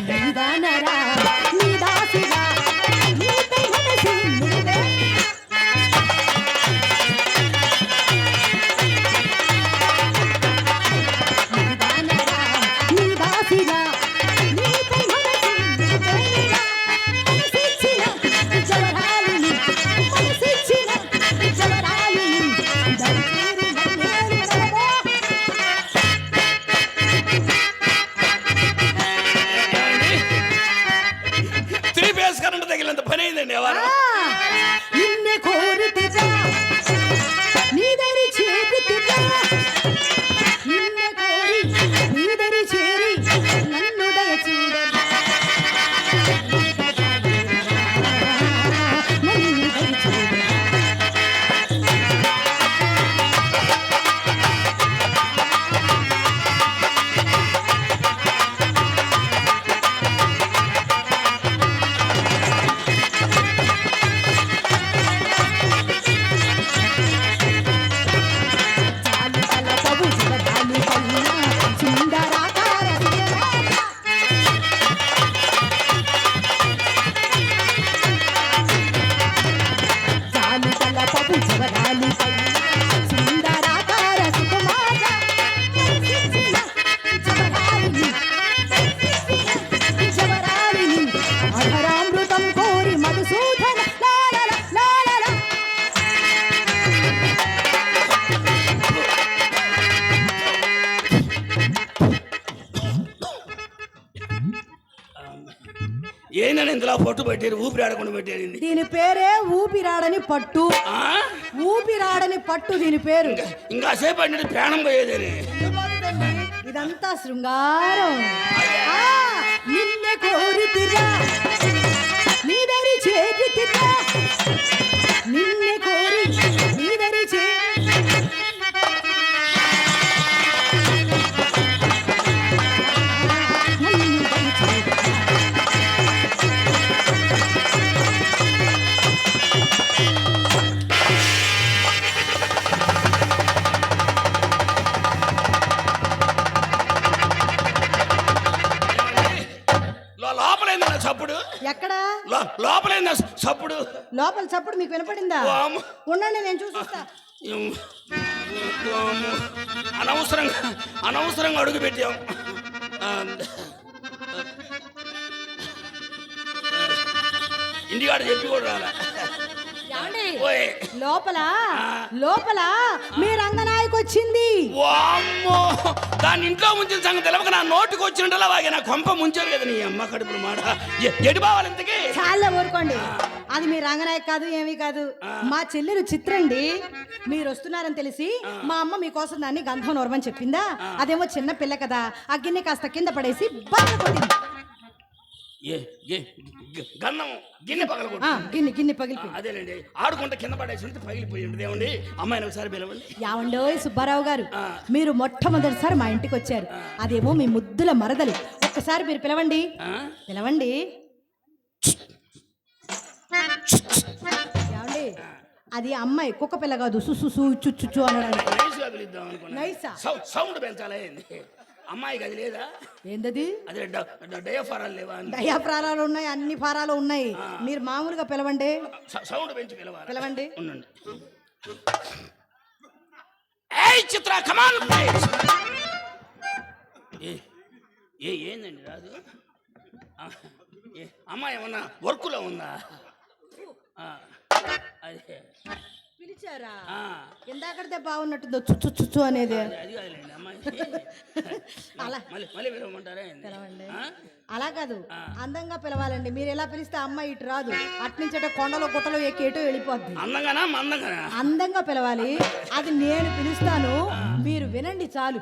ದಂದನರಾ పొట్టు పెట్టారు ఊపిరి ఆడకుండా పెట్టారు దీని పేరే ఊపిరాడని పట్టు? ఊపిరాడని పట్టు దీని పేరు. ఇంకా సేపు అంటే ప్రాణం పోయేదని? ఇదంతా శృంగారం. నిన్నే కోరితిరా నీదరి చేతిరా ఉండండి నేను చూసిస్తా. అనవసరంగా అనవసరంగా అడుగు పెట్టాం ఇంటికాడ చెప్పి కూడా రాలే. లోపల లోపల మీ రంగనాయకు వచ్చింది. దాని ఇంట్లో ముంచిన సంగతి తెలవక నా నోటికి వచ్చినట్టు వాగే నా కొంప ముంచారు కదా నీ అమ్మ కడుపుల మాట. ఎటు బావాలి ఇంతకి? చాలా ఊరుకోండి. అది మీ రంగనాయక్ కాదు ఏమీ కాదు. మా చెల్లెలు చిత్రండి మీరు వస్తున్నారని తెలిసి మా అమ్మ మీకోసం దాన్ని గంధం నోరమని చెప్పిందా? అదేమో చిన్న పిల్ల కదా ఆ గిన్నె కాస్త కింద పడేసి బాగా కొట్టింది. గన్నం గిన్నె పగల ఆ, గిన్నె గిన్నె పగిలిపోయింది. అదేలేండి ఆడుకుంటే కింద పడేసి ఉంటే పగిలిపోయి ఉంటుంది ఏమండి అమ్మాయిని ఒకసారి పిలవండి. యావండోయ్ సుబ్బారావు గారు మీరు మొట్టమొదటిసారి మా ఇంటికి వచ్చారు. అదేమో మీ ముద్దుల మరదలు. ఒక్కసారి మీరు పిలవండి? పిలవండి. ఏమండి? అది అమ్మాయి కుక్క పిల్ల కాదు. సుసు చుచ్చు అనడానికి సౌండ్ పెంచాలా అమ్మాయికి అది లేదా? ఏందది? అదే డయాఫారాలు లేవా ప్రారాలు ఉన్నాయి అన్ని ఫారాలు ఉన్నాయి. మీరు మామూలుగా పిలవండి. సౌండ్ పెంచి పిలవాలి. పిలవండి. ఉండండి. ఏయ్ చిత్ర కమాన్ ఏ ఏందండి రాదు అమ్మాయి ఏమన్నా వర్కులో ఉందా? అదే. పిలిచారా? ఇందాకడితే బాగున్నట్టుందో. చుచ్చు చుచ్చు అనేది. అది అది కాదులేండి అమ్మాయి అలా. మళ్ళీ మళ్ళీ పిలవమంటారా ఏంది? పిలవండి. ఆ? అలా కాదు. అందంగా పిలవాలండి. మీరు ఎలా పిలిస్తే అమ్మాయి ఇటు రాదు. అట్నుంచట కొండలో గుట్టలో ఎక్కి ఎటో వెళ్ళిపోద్ది. అందంగానా? మందంగానా? అందంగా పిలవాలి. అది నేను పిలుస్తాను. మీరు వినండి చాలు.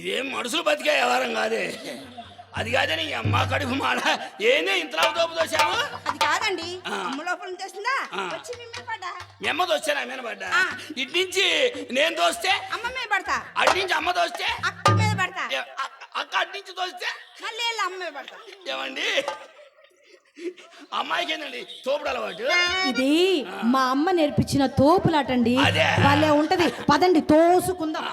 ఇదేం మనుషులు బతికే వ్యవహారం కాదే. అది కాదని అమ్మ కడుపు మాడ. ఏందే ఇంత దోపు దోశావు? అది కాదండి. అమ్మ లోపల మీద పడ్డా? ఇటు నేను దోస్తే? అమ్మ మీద పడతా? అటు నుంచి అమ్మ దోస్తే? అక్క మీద పడతా? అక్క అటు నుంచి దోస్తే? మళ్ళీ అమ్మ మీద పడతా. ఏమండి? అమ్మాయికి ఏంటండి తోపుడు అలవాటు? ఇది మా అమ్మ నేర్పించిన తోపులాటండి. వాళ్ళే ఉంటది. పదండి తోసుకుందాం.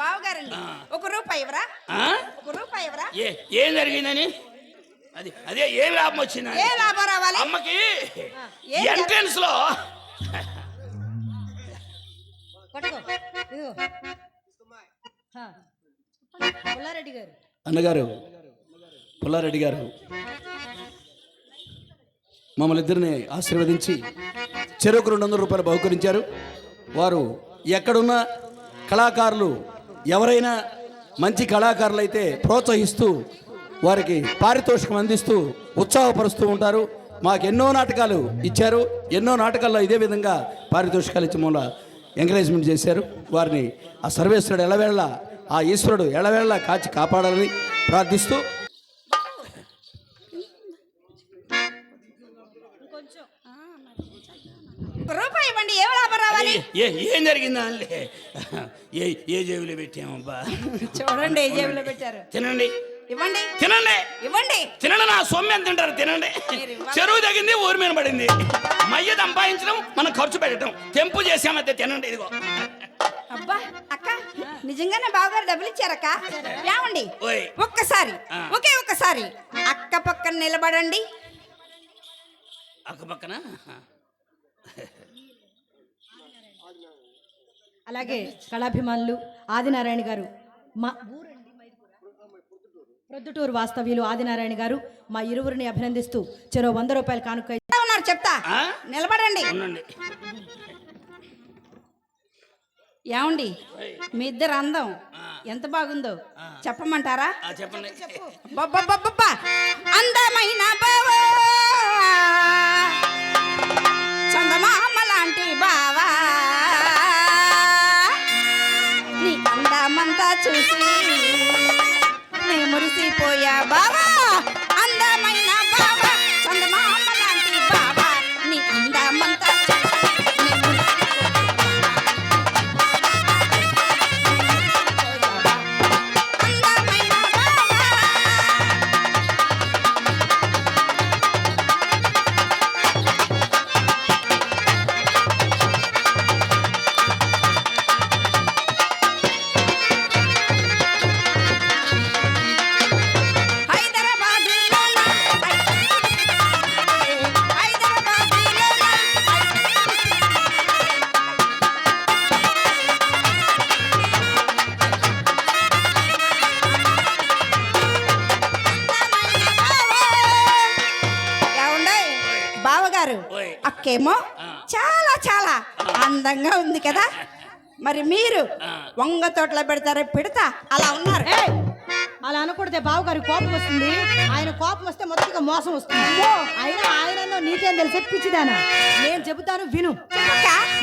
బావగారండి ఒక రూపాయి ఇవ్వరా? ఒక రూపాయి ఇవ్వరా? ఏ ఏం జరిగిందని? అది అదే ఏం లాభం వచ్చింది? ఏ లాభం రావాలి? అమ్మకి ఎంట్రన్స్లో. పుల్లారెడ్డి గారు. అన్నగారు పుల్లారెడ్డి గారు మమ్మల్ని ఇద్దరిని ఆశీర్వదించి చెరుకు రెండు వందల రూపాయలు బహుకరించారు. వారు ఎక్కడున్న కళాకారులు ఎవరైనా మంచి కళాకారులు అయితే ప్రోత్సహిస్తూ వారికి పారితోషికం అందిస్తూ ఉత్సాహపరుస్తూ ఉంటారు. మాకు ఎన్నో నాటకాలు ఇచ్చారు. ఎన్నో నాటకాల్లో ఇదే విధంగా పారితోషికాలు ఇచ్చి మూల ఎంకరేజ్మెంట్ చేశారు. వారిని ఆ సర్వేశ్వరుడు ఎలవేళ్ళ ఆ ఈశ్వరుడు ఎలవేళ్ళ కాచి కాపాడాలని ప్రార్థిస్తూ రూపాయి ఇవ్వండి ఏ లాభం రావాలి? ఏ ఏం జరిగిందా ఏ ఏ జేబులో పెట్టామబ్బా? చూడండి ఏ జేబులో పెట్టారు. తినండి. ఇవ్వండి. తినండి. ఇవ్వండి. తినండి నా సొమ్ము ఎంత తింటారు? తినండి. చెరువు తగింది ఊరి మీద పడింది. మయ్య సంపాదించడం మనం ఖర్చు పెట్టడం. తెంపు చేసామంతే తినండి ఇదిగో. అబ్బా అక్క నిజంగానే బావగారు డబ్బులు ఇచ్చారక్క? ఏమండి? ఓయ్. ఒక్కసారి. ఒకే ఒక్కసారి. అక్క పక్కన నిలబడండి. అక్క పక్కన? అలాగే కళాభిమానులు ఆదినారాయణ గారు మా ఊరండి ప్రొద్దుటూరు వాస్తవ్యులు ఆదినారాయణ గారు మా ఇరువురిని అభినందిస్తూ చెరో వంద రూపాయలు కానుక ఉన్నారు? చెప్తా. ఆ? నిలబడండి. ఏమండి? మీ ఇద్దరు అందం. ఎంత బాగుందో. చెప్పమంటారా? ఆ, చెప్పండి! అందమైన బావా చూసి. నీ మురిసిపోయా అక్కేమో చాలా చాలా అందంగా ఉంది కదా. మరి మీరు వంగ తోటలో పెడతారే పెడతా అలా ఉన్నారు. ఏయ్! అలా అనకూడదే బావగారి కోపం వస్తుంది. ఆయన కోపం వస్తే మొదటిగా మోసం వస్తుంది. అయినా ఆయన నీకేం తెలిసి? పిచ్చిదానా. నేను చెబుతాను విను.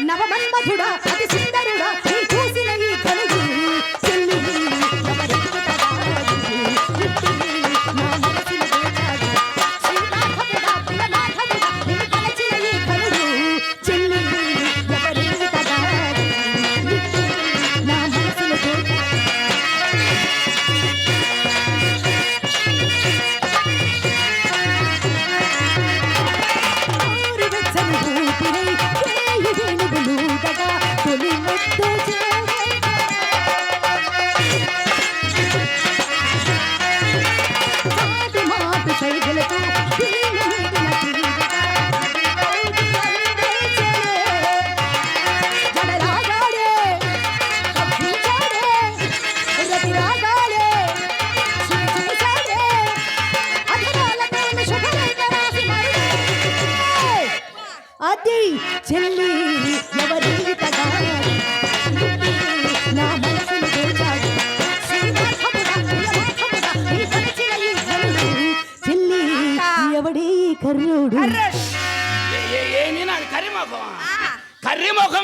నవమన్మధుడా అతి సుందరుడా చూసిన ఈ కనుగు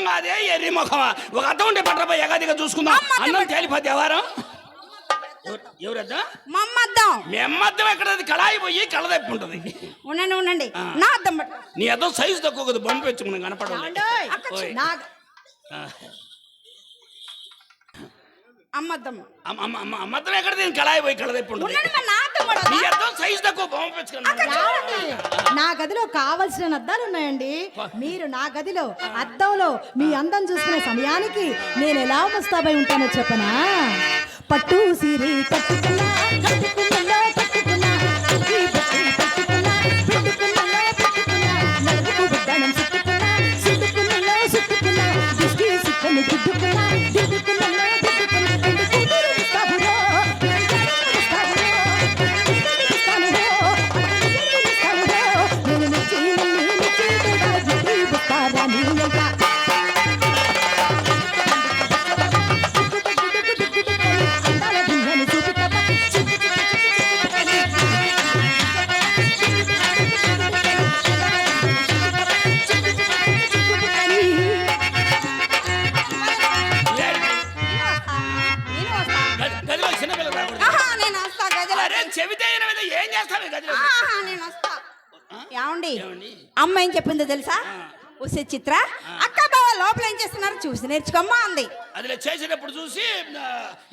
ముఖం కాదే ఎర్రి ముఖమా ఒక అర్థం ఉంటే పట్టపై ఎగాదిగా చూసుకుందాం. అన్నం తేలిపోతే ఎవరం? ఎవరద్దా? మా అమ్మ మీ అమ్మద్దం ఎక్కడది? కళాయి పోయి కళ తప్పి ఉంటుంది. ఉండండి ఉండండి. నా అద్దం పట్టు నీ అదో సైజు తక్కువ కదా బొమ్మ అమ్మద్దం అమ్మ అమ్మ అమ్మ అమ్మద్దం ఎక్కడది? కళాయి పోయి కళ తప్పి ఉంటుంది. నా సైజు తక్కువ బొమ్మ గదిలో కావలసిన అద్దాలు ఉన్నాయండి. మీరు నా గదిలో అద్దంలో మీ అందం చూసుకునే సమయానికి నేను ఎలా ముస్తాబై ఉంటానో చెప్పనా? పట్టు సిరి కట్టుకున్నా కట్టుకున్నా అమ్మ ఏం చెప్పిందో తెలుసా? ఉసే చిత్ర అక్క బావ లోపల ఏం చేస్తున్నారు? చూసి నేర్చుకోమ్మా అంది. అదిలో చేసేటప్పుడు చూసి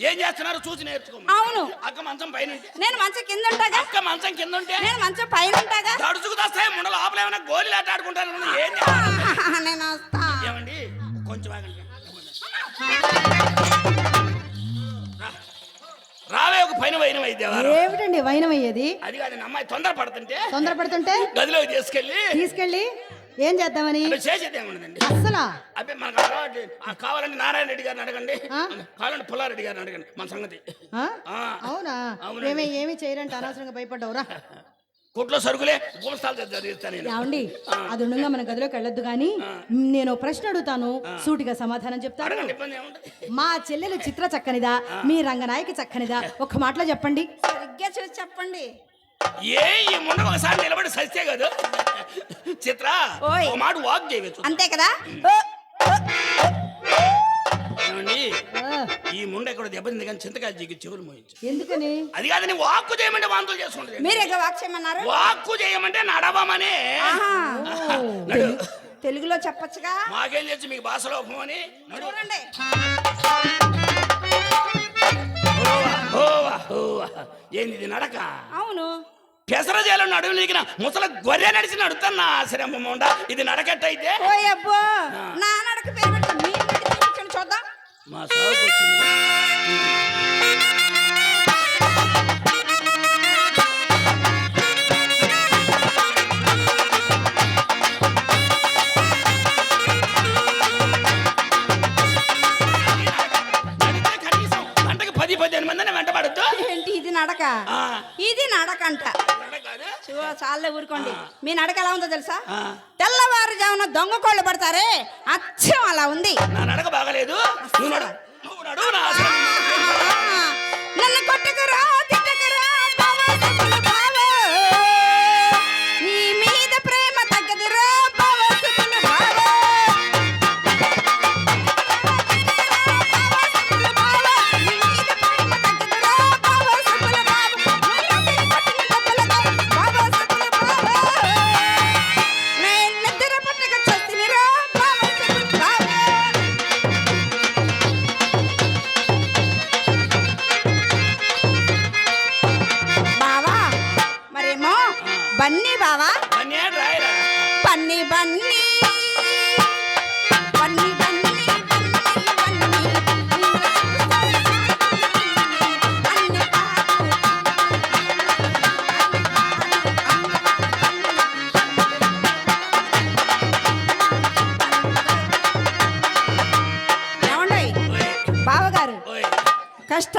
ఏం చేస్తున్నారో చూసి నేర్చుకో అవును. అక్క మంచం పైన నేను మంచం కింద ఉంటాగా అక్క మంచం కింద ఉంటే నేను మంచం పైన ఉంటాగా తడుచుకు వస్తాయి ముండల లోపల ఏమైనా గోళీలు ఆట? ఆహా, నేను వస్తా. ఏమండి? కొంచెం ఆగండి. రావే ఒక పైన వైన ఏమిటండి వైనమయ్యేది అది కాదు అమ్మాయి తొందర పడుతుంటే తొందరపడుతుంటే? గదిలోకి తీసుకెళ్ళి. తీసుకెళ్ళి ఏం చేద్దామని? చేసేది ఏముండదండి అస్సలా? అబ్బే మనకు అలవాటు కావాలంటే నారాయణ రెడ్డి గారిని అడగండి? కావాలంటే పుల్లారెడ్డి గారిని అడగండి. మన సంగతి. అవునా. ఏమి ఏమి చేయరంట అనవసరంగా భయపడ్డావురా. కొట్లో సరుకులే గుమస్తాలు చదివిస్తాను నేను. ఏమండి అది ఉండగా మన గదిలోకి వెళ్ళొద్దు కానీ నేను ఓ ప్రశ్న అడుగుతాను. సూటిగా సమాధానం చెప్తాను. మా చెల్లెలు చిత్ర చక్కనిదా మీ రంగనాయకి చక్కనిదా? ఒక్క మాటలో చెప్పండి. సరిగ్గా చూసి చెప్పండి. ఏ ఈ ముందు ఒకసారి నిలబడి సస్తే కాదు. చిత్ర. ఒక మాట వాక్ చేయవచ్చు అంతే కదా? ఓ, ఏమండి ఈ ముండ ఎక్కడ దెబ్బతింది కానీ చింతకాయ జిగి చెవులు మోయించు. ఎందుకని? అది కాదని వాక్కు చేయమంటే వాంతులు చేసుకుంటుంది మీరు ఎక్కడ వాక్ చేయమన్నారు? వాక్కు చేయమంటే నడవమనే. తెలుగులో చెప్పొచ్చుగా? మాకేం తెలుసు మీకు భాషలోపం అని? చూడండి. ఏంది ఇది నడక? అవును. పెసరజేలో నడువు నీకిన ముసల గొర్రె నడిచి నడుతున్నా ఆశ్రమం ఉండ ఇది నడకట్టయితే? నా నడక మా వచ్చింది. గంటకి పది పదిహేను మందిని వెంటబడద్దు. ఏంటి ఇది నడక? ఆ. ఇది నడకంట. కాదు చూ చాలే ఊరుకోండి. మీ నడక ఎలా ఉందో తెలుసా. తెల్లవారుజామున దొంగ కోళ్ళు పడతారే? అచ్చం అలా ఉంది. నా నడక బాగలేదు. నువ్వు నడు. నువ్వు నడు నా ఆశ్రమం ఆ, నన్ను కొట్టుకురా.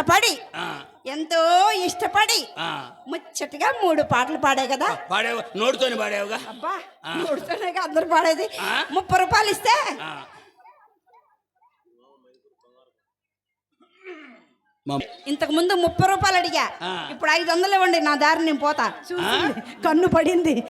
కష్టపడి ఆ, ఎంతో ఇష్టపడి. ముచ్చటగా మూడు పాటలు పాడే కదా. పాడేవు. నోటితోని పాడేవుగా? అబ్బా. మూడుతోనే అందరు పాడేది. ముప్పై రూపాయలు ఇస్తే. ఇంతకు ముందు ముప్పై రూపాయలు అడిగా. ఇప్పుడు ఐదు వందలు ఇవ్వండి నా దారి నేను పోతా. కన్ను పడింది.